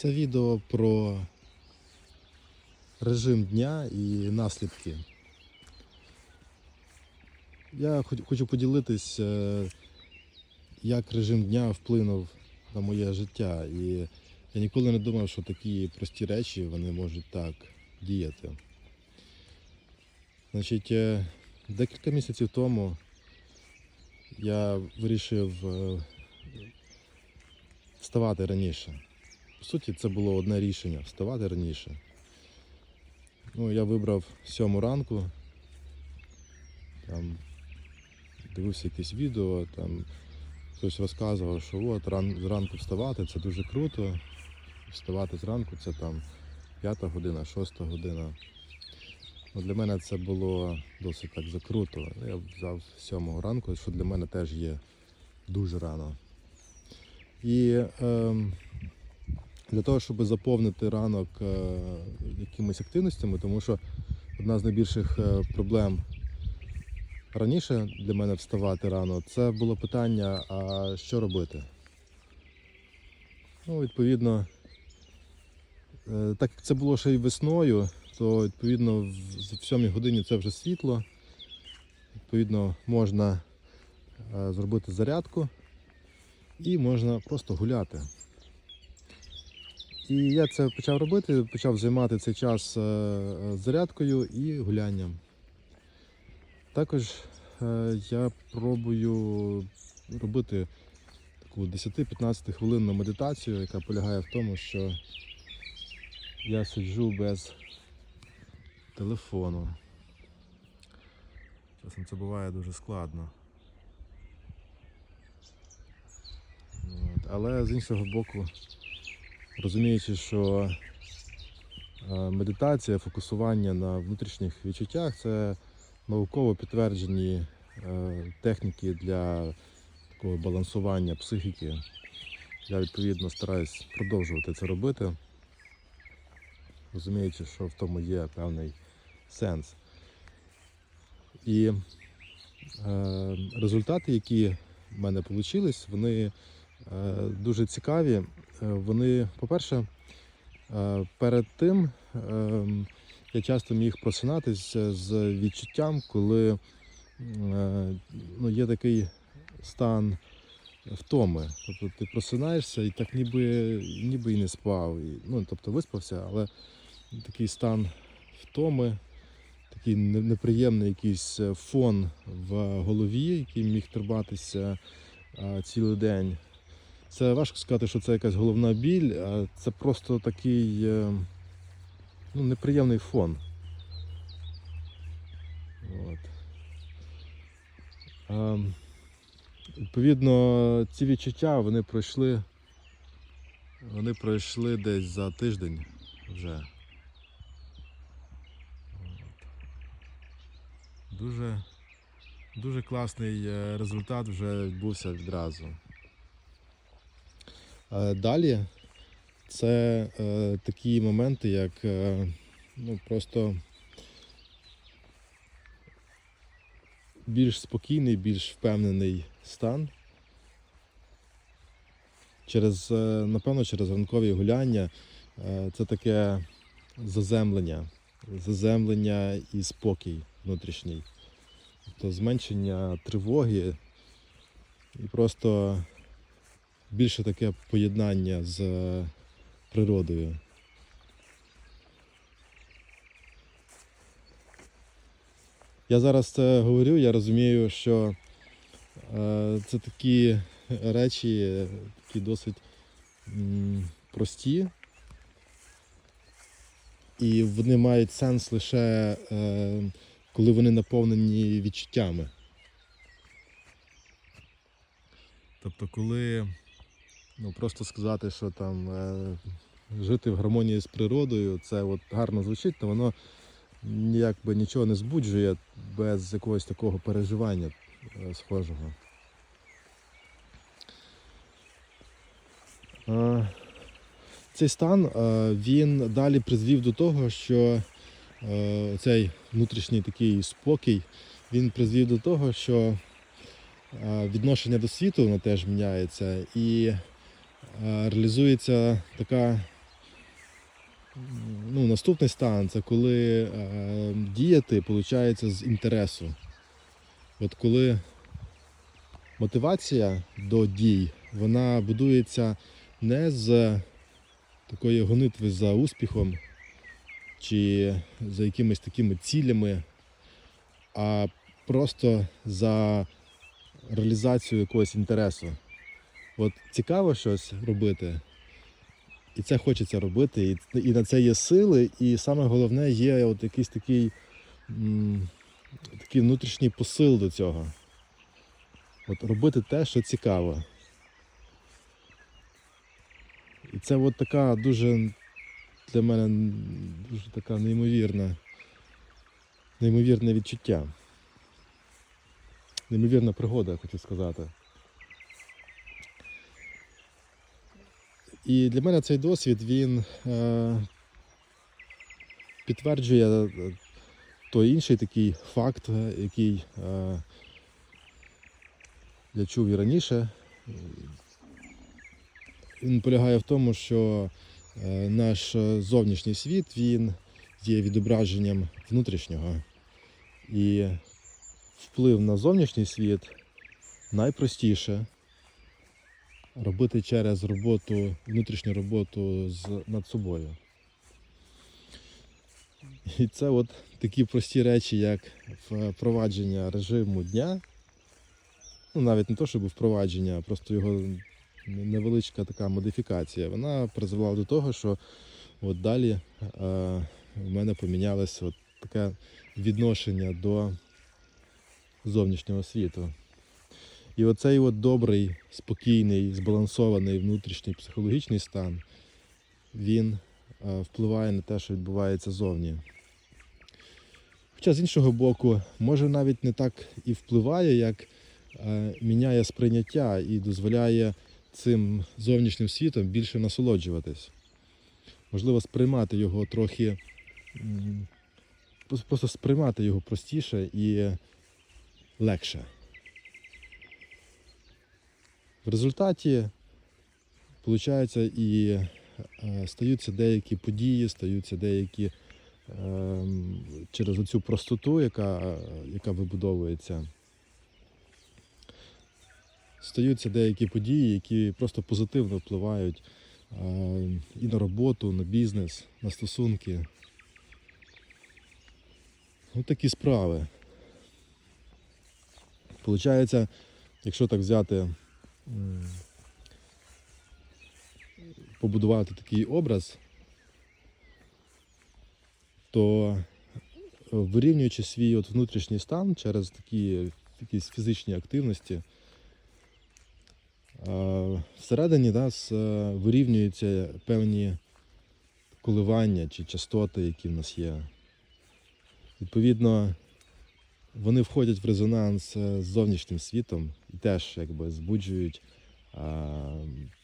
Це відео про режим дня і наслідки. Я хочу поділитись, е, як режим дня вплинув на моє життя. І я ніколи не думав, що такі прості речі вони можуть так діяти. Значить, е, декілька місяців тому я вирішив е, вставати раніше. По суті, це було одне рішення вставати раніше. Ну, я вибрав сьому ранку, там, дивився якесь відео, там хтось розказував, що от ран, зранку вставати це дуже круто. Вставати зранку це там п'ята година, шоста година. Ну, для мене це було досить так закруто. Я взяв з сьомого ранку, що для мене теж є дуже рано. І ем, для того, щоб заповнити ранок е, якимись активностями, тому що одна з найбільших е, проблем раніше для мене вставати рано, це було питання, а що робити? Ну, відповідно, е, так як це було ще й весною, то відповідно в в сьомій годині це вже світло. Відповідно, можна зробити зарядку і можна просто гуляти. І я це почав робити, почав займати цей час е, е, зарядкою і гулянням. Також е, я пробую робити таку 10-15 хвилинну медитацію, яка полягає в тому, що я сиджу без телефону. Часом це буває дуже складно. Але з іншого боку, розуміючи, що е, медитація, фокусування на внутрішніх відчуттях це науково підтверджені е, техніки для такого балансування психіки. Я відповідно стараюсь продовжувати це робити, розуміючи, що в тому є певний сенс. І е, результати, які в мене вийшли, вони дуже цікаві. Е, Вони, по-перше, е, перед тим е, я часто міг просинатися з відчуттям, коли е, ну, є такий стан втоми. Тобто ти просинаєшся і так ніби, ніби і не спав. Ну, тобто виспався, але такий стан втоми, такий неприємний якийсь е, фон в голові, який міг триматися цілий день. Це важко сказати, що це якась головна біль, а це просто такий е, ну, неприємний фон. От. А, відповідно, ці відчуття вони пройшли. Вони пройшли десь за тиждень вже. Дуже, дуже класний е, результат вже відбувся відразу. Е, Далі це е, такі моменти, як е, ну, просто більш спокійний, більш впевнений стан. Через, е, напевно, через ранкові гуляння е, це таке заземлення, заземлення і спокій внутрішній. Тобто зменшення тривоги і просто більше таке поєднання з е, природою. Я зараз це говорю, я розумію, що е, це такі речі, такі досить прості, і вони мають сенс лише е, коли вони наповнені відчуттями. Тобто, коли ну, просто сказати, що там е, жити в гармонії з природою, це от гарно звучить, то воно ніяк би нічого не збуджує без якогось такого переживання е, схожого. Е, Цей стан е, він далі призвів до того, що е, цей внутрішній такий спокій, він призвів до того, що е, відношення до світу воно теж міняється і реалізується така ну, наступний стан це коли е, діяти виходить з інтересу. От коли мотивація до дій, вона будується не з такої гонитви за успіхом чи за якимись такими цілями, а просто за реалізацію якогось інтересу. От цікаво щось робити, і це хочеться робити, і, і на це є сили, і саме головне є от якийсь такий, м, такий внутрішній посил до цього. От робити те, що цікаво. І це от така дуже для мене дуже така неймовірна, неймовірне відчуття. Неймовірна пригода, я хочу сказати. І для мене цей досвід він е, підтверджує е, той інший такий факт, е, який е, я чув і раніше. Він полягає в тому, що е, наш зовнішній світ він є відображенням внутрішнього. І вплив на зовнішній світ найпростіше робити через роботу, внутрішню роботу з, над собою. І це от такі прості речі, як впровадження режиму дня. Ну, навіть не то, щоб впровадження, а просто його невеличка така модифікація. Вона призвела до того, що от далі е, в мене помінялося таке відношення до зовнішнього світу. І оцей от добрий, спокійний, збалансований внутрішній психологічний стан, він е, впливає на те, що відбувається зовні. Хоча з іншого боку, може навіть не так і впливає, як е, міняє сприйняття і дозволяє цим зовнішнім світом більше насолоджуватись. Можливо, сприймати його трохи, просто сприймати його простіше і легше. В результаті, виходить, і е, стаються деякі події, стаються деякі ем, через оцю простоту, яка, яка вибудовується. Стаються деякі події, які просто позитивно впливають е, і на роботу, на бізнес, на стосунки. Ось такі справи. Получається, якщо так взяти, побудувати такий образ, то е, вирівнюючи свій от внутрішній стан через такі якісь фізичні активності, е, всередині нас е, вирівнюються певні коливання чи частоти, які в нас є. Відповідно, вони входять в резонанс е, з зовнішнім світом і теж якби збуджують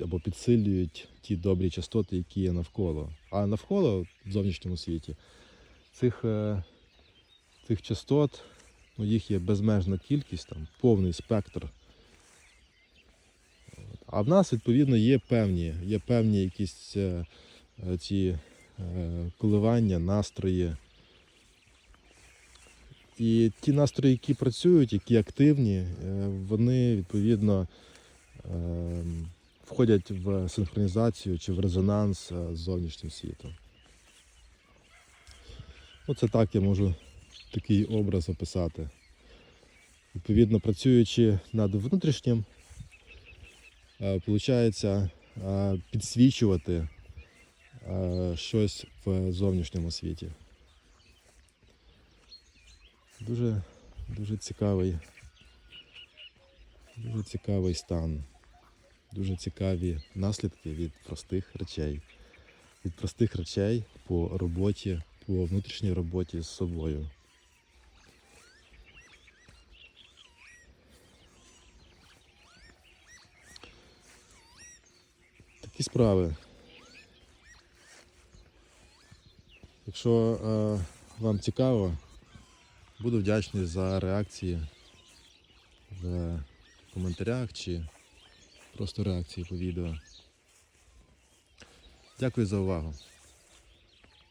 або підсилюють ті добрі частоти, які є навколо. А навколо в зовнішньому світі цих, е, цих частот, ну, їх є безмежна кількість, там, повний спектр. А в нас, відповідно, є певні, є певні якісь е, ці коливання, настрої. І ті настрої, які працюють, які активні, е, вони відповідно е, входять в синхронізацію чи в резонанс е, з зовнішнім світом. Оце так я можу такий образ описати. Відповідно, працюючи над внутрішнім, виходить підсвічувати е, щось в зовнішньому світі. Дуже, дуже цікавий, дуже цікавий стан, дуже цікаві наслідки від простих речей. Від простих речей по роботі, по внутрішній роботі з собою. Такі справи. Якщо е, вам цікаво, Буду вдячний за реакції в коментарях чи просто реакції по відео. Дякую за увагу.